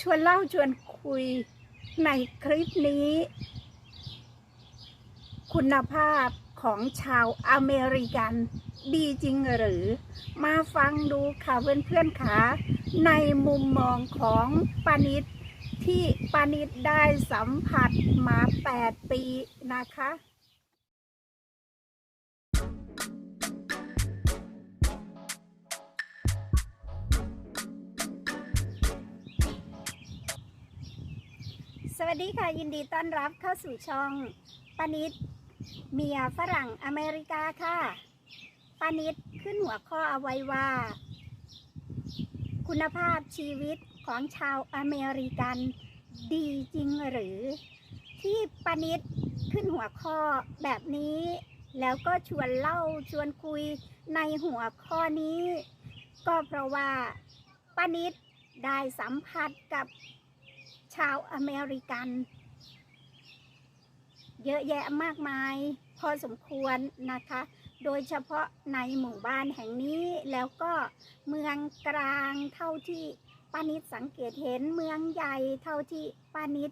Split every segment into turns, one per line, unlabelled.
ชวนเล่าชวนคุยในคลิปนี้ คุณภาพของชาวอเมริกันดีจริงหรือ มาฟังดูค่ะเพื่อนๆค่ะในมุมมองของปานิดที่ปานิดได้สัมผัสมา 8 ปีนะคะ วัสดีค่ะ ยินดีต้อนรับเข้าสู่ช่องปานิดเมียฝรั่งอเมริกาค่ะปานิดขึ้นหัวข้อเอาไว้ว่า คุณภาพชีวิตของชาวอเมริกันดีจริงหรือ ที่ปานิดขึ้นหัวข้อแบบนี้ แล้วก็ชวนเล่าชวนคุยในหัวข้อนี้ ก็เพราะว่าปานิดได้สัมผัสกับ ชาวอเมริกัน เยอะแยะมากมาย พอสมควรนะคะ โดยเฉพาะในหมู่บ้านแห่งนี้แล้วก็เมืองกลางเท่าที่ป้านิดสังเกตเห็นเมืองใหญ่เท่าที่ป้านิด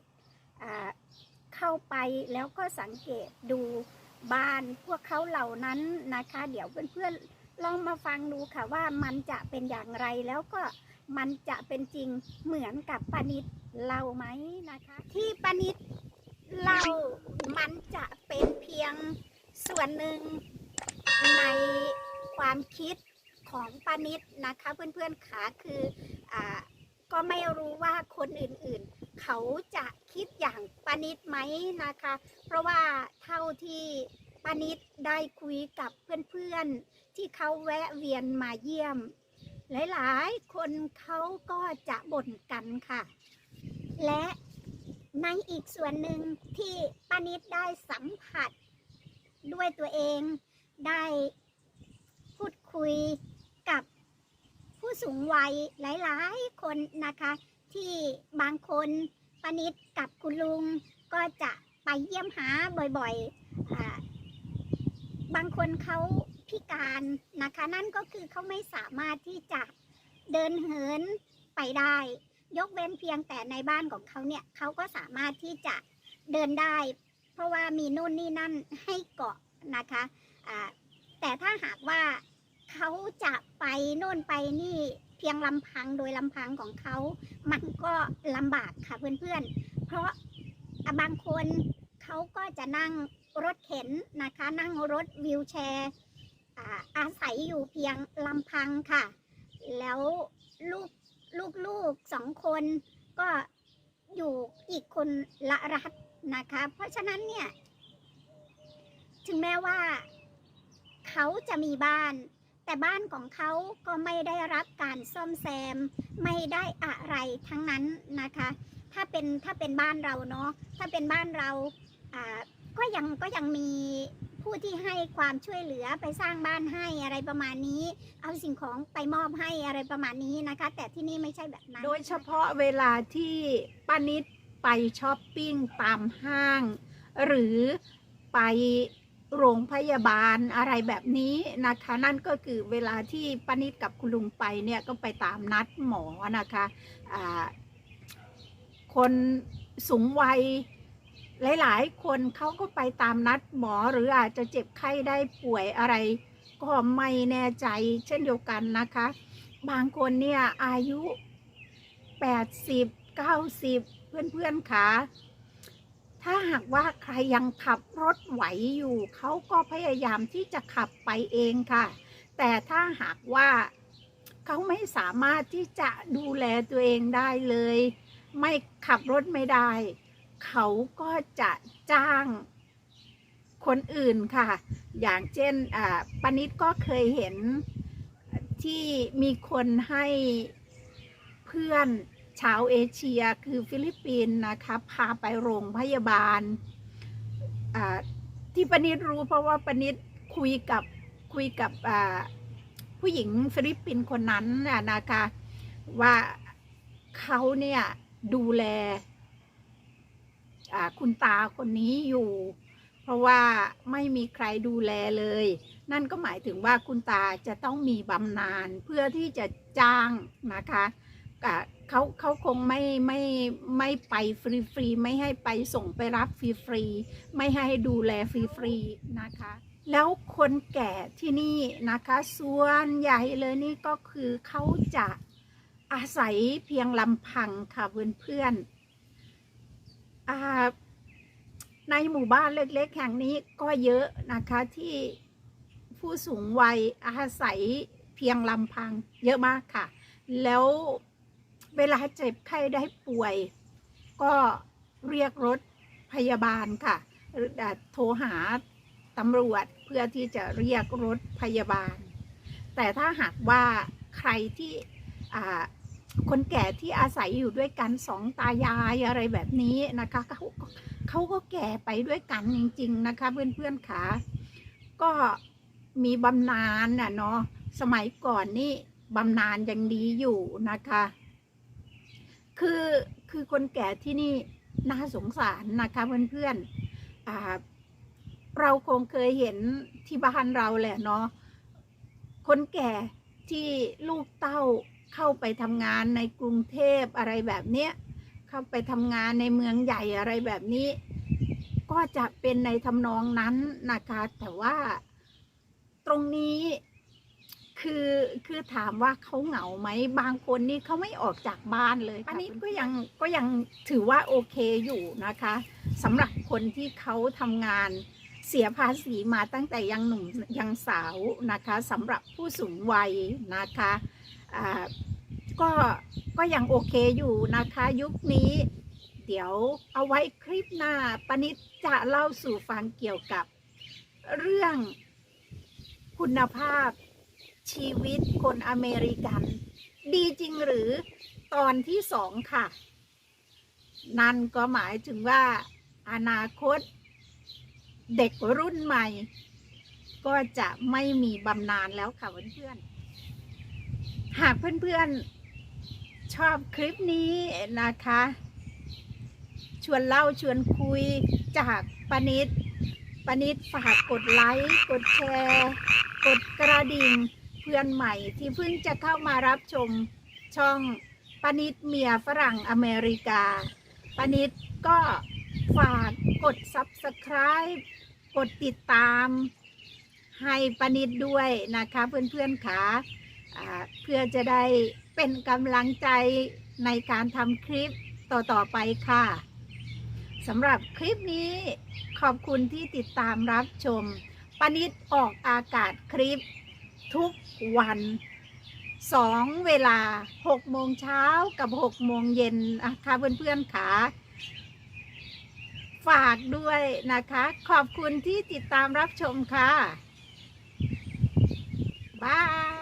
เข้าไปแล้วก็สังเกตดูบ้านพวกเขาเหล่านั้นนะคะ เดี๋ยวเพื่อนๆลองมาฟังดูค่ะว่ามันจะเป็นอย่างไรแล้วก็มันจะเป็นจริงเหมือนกับป้านิด เล่าไหมนะคะ ที่ปานิดเล่ามันจะเป็นเพียงส่วนหนึ่งในความคิดของปานิดนะคะ เพื่อนๆขาคืออก็ไม่รู้ว่าคนอื่นๆ เขาจะคิดอย่างปานิดไหมนะคะ เพราะว่าเท่าที่ปานิดได้คุยกับเพื่อนๆ ที่เขาแวะเวียนมาเยี่ยม หลายๆ คนเขาก็จะบ่นกันค่ะ และในอีกส่วนหนึ่งที่ป้านิดได้สัมผัสด้วยตัวเองได้พูดคุยกับผู้สูงวัยหลายๆ คนนะคะ ที่บางคนป้านิดกับคุณลุงก็จะไปเยี่ยมหาบ่อยๆ บางคนเขาพิการนะคะ นั่นก็คือเขาไม่สามารถที่จะเดินเหินไปได้ ยกเว้นเพียงแต่ในบ้านของเขาเนี่ยเขาก็สามารถที่จะเดินได้ เพราะว่ามีนู่นนี่นั่นให้เกาะนะคะอ่าแต่ถ้าหากว่าเขาจะไปโน่นไปนี่เพียงลำพังโดยลำพังของเขา มันก็ลำบากค่ะเพื่อนๆ เพราะบางคนเขาก็จะนั่งรถเข็นนะคะ นั่งรถวิวแชร์อาศัยอยู่เพียงลำพังค่ะ แล้วลูก ลูกๆสองคนก็อยู่อีกคนละรัฐนะคะ เพราะฉะนั้นเนี่ย ถึงแม้ว่า เขาจะมีบ้าน แต่บ้านของเขาก็ไม่ได้รับการซ่อมแซม ไม่ได้อะไรทั้งนั้นนะคะ ถ้าเป็นถ้าเป็นบ้านเราเนาะถ้าเป็นบ้านเราอ่าก็ยังก็ยังมี ผู้ที่ให้ความช่วยเหลือไปสร้างบ้านให้อะไรประมาณนี้ เอาสิ่งของไปมอบให้อะไรประมาณนี้นะคะ แต่ที่นี่ไม่ใช่แบบนั้น
โดยเฉพาะเวลาที่ป้านิดไปช้อปปิ้งตามห้าง หรือไปโรงพยาบาลอะไรแบบนี้นะคะ นั่นก็คือเวลาที่ป้านิดกับคุณลุงไปเนี่ยก็ไปตามนัดหมอนะคะอ่าคนสูงวัย หลาย ๆ คนเขาก็ไปตามนัดหมอหรืออาจจะเจ็บไข้ได้ป่วยอะไร ก็ไม่แน่ใจเช่นเดียวกันนะคะ บางคนเนี่ยอายุ 80 90 เพื่อน ๆคะถ้าหากว่าใครยังขับรถไหวอยู่เขาก็พยายามที่จะขับไปเองค่ะ แต่ถ้าหากว่าเขาไม่สามารถที่จะดูแลตัวเองได้เลย ไม่ขับรถไม่ได้ เขาก็จะจ้างคนอื่นค่ะ อย่างเช่นปนิดก็เคยเห็นที่มีคนให้เพื่อนชาวเอเชียคือฟิลิปปินส์นะคะพาไปโรงพยาบาล ที่ปนิดรู้เพราะว่าปนิดคุยกับคุยกับผู้หญิงฟิลิปปินส์คนนั้นน่ะนะคะว่าเขาเนี่ยดูแล คุณตาคนนี้อยู่ เพราะว่าไม่มีใครดูแลเลย นั่นก็หมายถึงว่าคุณตาจะต้องมีบำนาญเพื่อที่จะจ้างนะคะะเขาเขาคงไม่ไม่ไม่ไปฟรีๆไม่ให้ไปส่งไปรับฟรีๆไม่ให้ดูแลฟรีๆนะคะ แล้วคนแก่ที่นี่นะคะส่วนใหญ่เลยนี่ก็คือเขาจะอาศัยเพียงลำพังค่ะเพื่อนๆ ในหมู่บ้านเล็กๆแห่งนี้ก็เยอะนะคะที่ผู้สูงวัยอาศัยเพียงลำพังเยอะมากค่ะ แล้วเวลาเจ็บไข้ได้ป่วย ก็เรียกรถพยาบาลค่ะหรือโทรหาตำรวจเพื่อที่จะเรียกรถพยาบาล แต่ถ้าหากว่าใครที่ คนแก่ที่อาศัยอยู่ด้วยกันสองตายายอะไรแบบนี้นะคะเขาเขาก็แก่ไปด้วยกันจริง ๆ นะคะ เพื่อนๆค่ะก็มีบำนาญน่ะเนาะสมัยก่อนนี่บำนาญยังดีอยู่นะคะ คือคือคนแก่ที่นี่น่าสงสารนะคะเพื่อนๆเราคงเคยเห็นที่บ้านเราแหละเนาะคนแก่ที่ลูกเต้า เข้าไปทำงานในกรุงเทพอะไรแบบเนี้ยเข้าไปทำงานในเมืองใหญ่อะไรแบบนี้ ก็จะเป็นในทำนองนั้นนะคะแต่ว่าตรงนี้คือคือถามว่าเขาเหงาไหมบางคนนี่เขาไม่ออกจากบ้านเลยอันนี้ก็ยังก็ยังถือว่าโอเคอยู่นะคะสำหรับคนที่เขาทำงานเสียภาษีมาตั้งแต่ยังหนุ่มยังสาวนะคะสำหรับผู้สูงวัยนะคะอ่า ก็ก็ยังโอเคอยู่นะคะยุคนี้ เดี๋ยวเอาไว้คลิปหน้าปนิดจะเล่าสู่ฟังเกี่ยวกับเรื่องคุณภาพชีวิตคนอเมริกัน ดีจริงหรือตอนที่สองค่ะ นั่นก็หมายถึงว่าอนาคต เด็กรุ่นใหม่ ก็จะไม่มีบำนาญแล้วค่ะเพื่อนๆ หากเพื่อนๆชอบคลิปนี้นะคะ ชวนเล่าชวนคุยจากปนิดปนิดฝากกดไลค์ กดแชร์ กดกระดิ่งเพื่อนใหม่ที่เพิ่งจะเข้ามารับชมช่องปนิดเมียฝรั่งอเมริกาปนิดก็ฝากกด Subscribe กดติดตามให้ปนิดด้วยนะคะเพื่อนๆค่ะ เพื่อจะได้เป็นกำลังใจในการทำคลิปต่อ ๆ ไปค่ะสำหรับคลิปนี้ขอบคุณที่ติดตามรับชมปนิดออกอากาศคลิปทุกวันสองเวลา 6 โมงเช้ากับ 6 โมงเย็นนะคะเพื่อนๆค่ะฝากด้วยนะคะ ขอบคุณที่ติดตามรับชมค่ะ บาย